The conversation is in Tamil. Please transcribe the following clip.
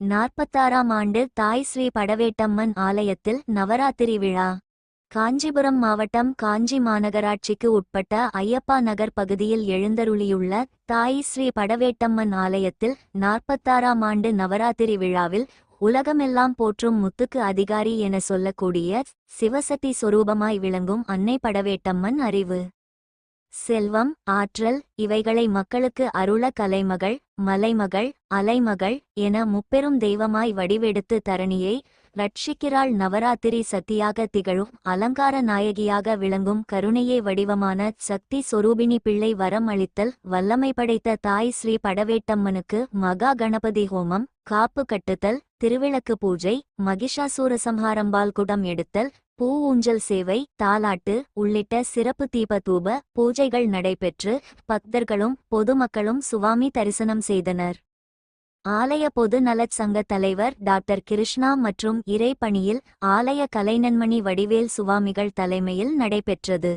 நாற்பத்தாறாம் ஆண்டு தாய் ஸ்ரீ படவேட்டம்மன் ஆலயத்தில் நவராத்திரி விழா. காஞ்சிபுரம் மாவட்டம் காஞ்சி மாநகராட்சிக்கு உட்பட்ட ஐயப்பா நகர் பகுதியில் எழுந்தருளியுள்ள தாய் ஸ்ரீ படவேட்டம்மன் ஆலயத்தில் நாற்பத்தாறாம் ஆண்டு நவராத்திரி விழாவில் உலகமெல்லாம் போற்றும் முத்துக்கு அதிகாரி என சொல்லக்கூடிய சிவசக்தி சொரூபமாய் விளங்கும் அன்னை படவேட்டம்மன் அறிவு. செல்வம் ஆற்றல் இவைகளை மக்களுக்கு அருள கலைமகள் மலைமகள் அலைமகள் என முப்பெரும் தெய்வமாய் வடிவெடுத்து தரணியை ரட்சிக்கிறாள் நவராத்திரி சக்தியாக திகழும் அலங்கார நாயகியாக விளங்கும் கருணையே வடிவமான சக்தி சொரூபிணி பிள்ளை வரம் அளித்தல் வல்லமை படைத்த தாய் ஸ்ரீ படவேட்டம்மனுக்கு மகா கணபதி ஹோமம் காப்பு கட்டுதல் திருவிளக்கு பூஜை மகிஷாசூர சம்ஹாரம்பால் குடம் எடுத்தல் பூ ஊஞ்சல் சேவை தாலாட்டு உள்ளிட்ட சிறப்பு தீப தூப பூஜைகள் நடைபெற்று பக்தர்களும் பொதுமக்களும் சுவாமி தரிசனம் செய்தனர். ஆலய பொது நலச் சங்க தலைவர் டாக்டர் கிருஷ்ணா மற்றும் இறைப்பணியில் ஆலய கலைநன்மணி வடிவேல் சுவாமிகள் தலைமையில் நடைபெற்றது.